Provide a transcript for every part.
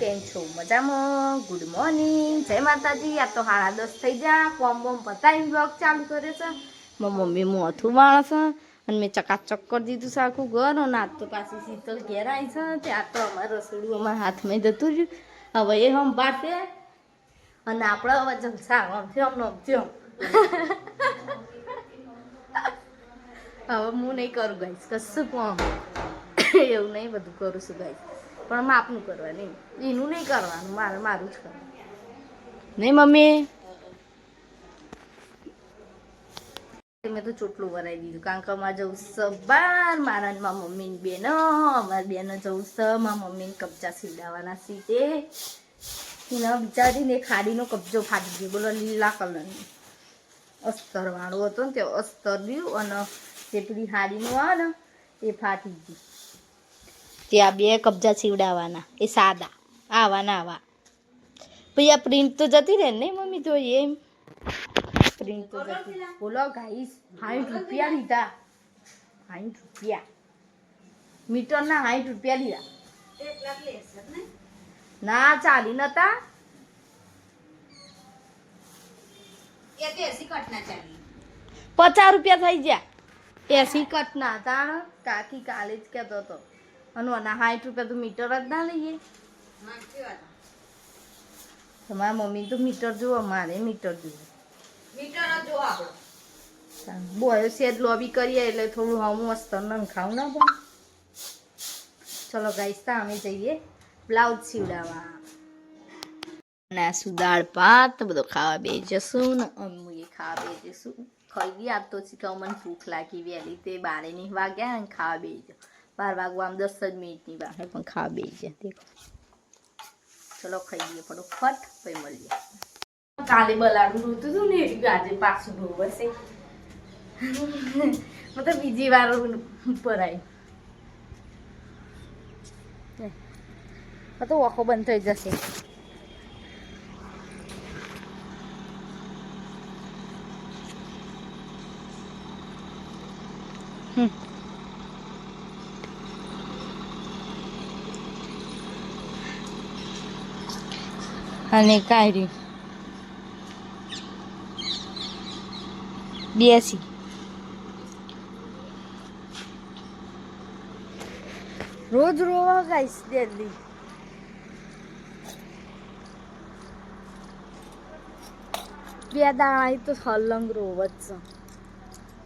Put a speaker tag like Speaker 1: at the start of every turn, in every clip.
Speaker 1: કેમ છો? મજામાં? ગુડ મોર્નિંગ જય માતાજી. આ તો સાડા દસ થઈ જા કોમ બોમ પતાવી બ્લોગ ચાલુ કરે છે. મારી મમ્મી મોથું અથું માણસ અને મેં ચકાચક કરી દીધું છે આખું ઘર અને આજ તો પાછી શીતલ ઘેર આવી છે ત્યાં તો અમારું રસોડું અમારા હાથમાં જતું રહ્યું. હવે એ હમ બાટે અને આપણે હવે જલસા થયો, આમ આમથી આમ હવે હું નહીં કરું ગાઈશ કશું પણ. એવું નહીં બધું કરું છું ગાઈશ પણ માપનું કરવાનું એનું નહીં કરવાનું મારે મારું જ કરવાનું. નહીં મમ્મી? મેં તો ચોટલું ભરાઈ દીધું કારણ કે અમારે જવું છે બાર મારા મારા મમ્મીની બેનો અમારી બેનો જવું છે મારા મમ્મીને કબજા સીવડાવવાના સીતે એના બિચારીને ખાડીનો કબજો ફાટી ગયો બોલો લીલા કલરનો. અસ્તરવાળો હતો ને તે અસ્તર રહ્યું અને તે પેલી હાડીનું આવે ને એ ફાટી ગયું. ત્યાં બે કબજા સીવડાવવાના એ સાદા. આવા ના આવા. પછી આ પ્રિન્ટ તો જતી રહે ને મમ્મી તો એમ? પ્રિન્ટ તો જતી બોલો ગાઈસ સાઠ રૂપિયા લીધા. સાઠ રૂપિયા. મીટરના સાઠ રૂપિયા લીધા. ના, ચાલી નતા. પચાસ રૂપિયા થઈ ગયા. એસી કટના હતા. કાકી કાલે જ કહેતો હતો. અને આના સાઠ રૂપિયા તો મીટર જ ના લઈએ. તમારા મમ્મી તો મીટર જુઓ મારે મીટર જુઓ બોયો સેજ લોબી કરીએ એટલે થોડું હમું અસ્તર નંખાવું ના પણ ચલો ગાઈસ તા અમે જઈએ બ્લાઉઝ સીવડાવવા. ના સુદાળ ભાત બધો ખાવા બે જશું ને અમે એ ખાવા બે જશું ખાઈ આપતો આજ તો શીખવા મને ભૂખ લાગી વહેલી તે બારે નહીં વાગ્યા અને ખાવા બે જ બાર વાગવા આમ દસ જ મિનિટની વાગે પણ ખાવા બે જાય દેખો. ચલો ખાઈ લઈએ ફટોફટ પછી મળીએ. કાલે બલાડું રોતું હતું ને એટલે આજે પાછું ધોવશે મતલબ બીજી વાર ઉપર આવી તો ઓખો બંધ થઈ જશે. હમ. અને કાયરી બેસી. રોજ રોવા ગાઈશ દિલ્હી બે દાણા આવી તો હલંગ રોવ જ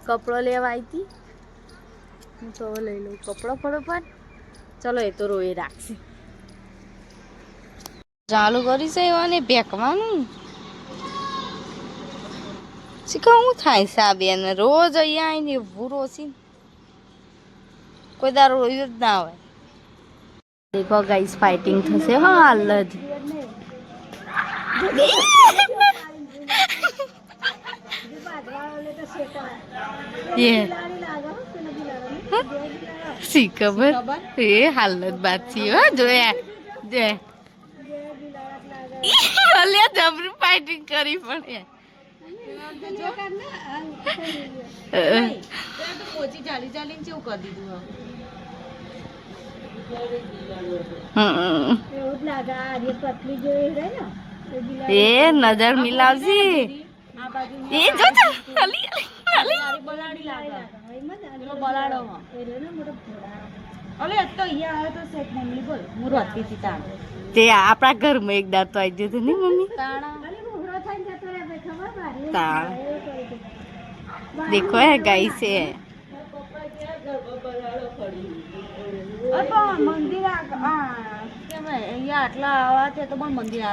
Speaker 1: કપડો લેવા આવી હું તો લઈ લઉં કપડો ફટોફટ. ચલો એ તો રોએ રાખશે. ચાલુ કરી છે એવાને ભેકવાનું. શીખા શું થાય છે આ બેન રોજ અહીંયા આવીને ભૂરો રોસી કોઈ દારો રોઈ જ ના આવે દેખો ગાઈસ ફાઇટિંગ થશે હા હાલ જ. એ. શી ખબર? એ હાલત બાદ છે હો જોયા. અલ્યા જબરી ફાઇટિંગ કરી પણ એ નજર મિલાવજી. એ જો બલાડી લાગે. અલી અલી તે આપણા ઘરમાં એક દાંતો આવી જતો નહીં મમ્મી? તાણ. દેખો હે ગાઈ છે.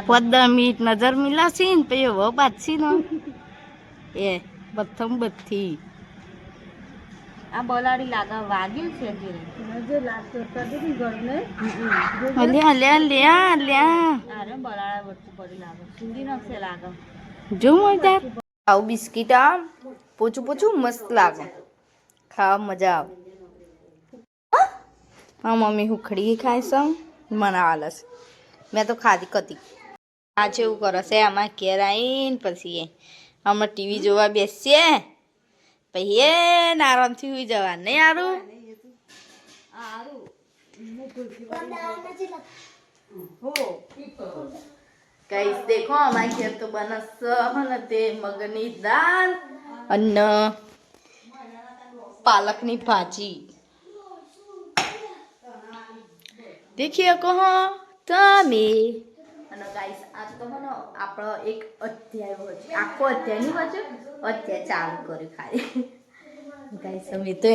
Speaker 1: પંદર મિનિટ નજર મિલાવશી ને પછી પાછી ને. એ પ્રથમ બધી.
Speaker 2: આ બલાડી લાગા વાગ્યું છે
Speaker 1: અલ્યા અલ્યા અલ્યા અલ્યા
Speaker 2: અરે બલાડા વચ્ચે પડી લાગે. સિંધી નકશે લાગે.
Speaker 1: જો મજાર આવું બિસ્કીટ આમ પોચું પોચું મસ્ત લાગે. ખાવા મજા આવે. હા મમ્મી હુખડી ખાય છે. મને આલસ મેં તો ખાધી કતી આ છે એવું કરે છે આમાં ઘેર આવીને પછી એ. આમાં ટીવી જોવા બેસીએ. પછી એ આરામથી સુઈ જવા નહીં આરું? કઈ દેખો, અમારી ઘેર તો બનસ ને તે મગની દાળ અને પાલકની ભાજી. દેખીએ કહો તમે અને ગાઈસ આ તો મને આપણો એક અધ્યાય હોય આખો અધ્યાય નહીં વાંચ્યો અધ્યાય ચાલુ કર્યું ખાલી. ગાઈસ અમે તો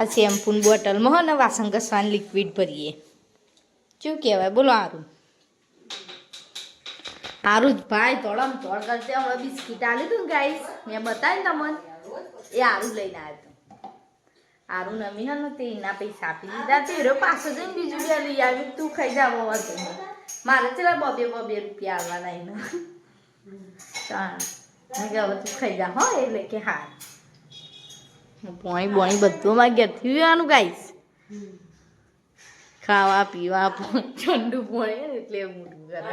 Speaker 1: આ શેમ્પૂની બોટલમાં હો ને વાસણ ઘસવાની લિક્વિડ ભરીએ. શું કહેવાય? બોલો સારું સારું જ ભાઈ તોડમ તોડ કરતે હમણાં બિસ્કીટ આલી તું ગાઈસ મેં બતાવ્યું તમને. એ સારું લઈને આવ્યો હતો સારું નમી હે ને તે એના પૈસા આપી દીધા તે. રહ્યો, પાછો જઈને બીજું બે લઈ આવ્યું તું ખાઈ જાવ હતો મારે ચલા બબે બબે રૂપિયા આવવાના એના. ચાલ. મેં કહ્યું હવે ખાઈ જા હો, એટલે કે હા પોણી બોણી બધું અમારે ઘેરથી લેવાનું ગાઈશ ખાવા, પીવા, ઠંડુ પોણી એટલે મોટું કરે.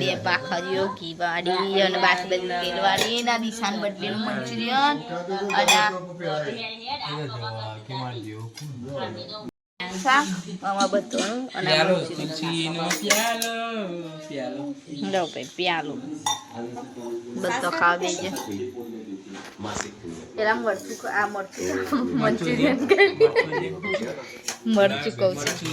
Speaker 1: બે પાખરીઓ ઘી અને બાકી બધી તેલ એના દિશાન બદલીનું શાક આમાં બધું અને લો ભાઈ પ્યાલો બધો ખાવા દેજે પેલા મરચું આ મરચું મંચુરિયન કરી મરચું કહું છું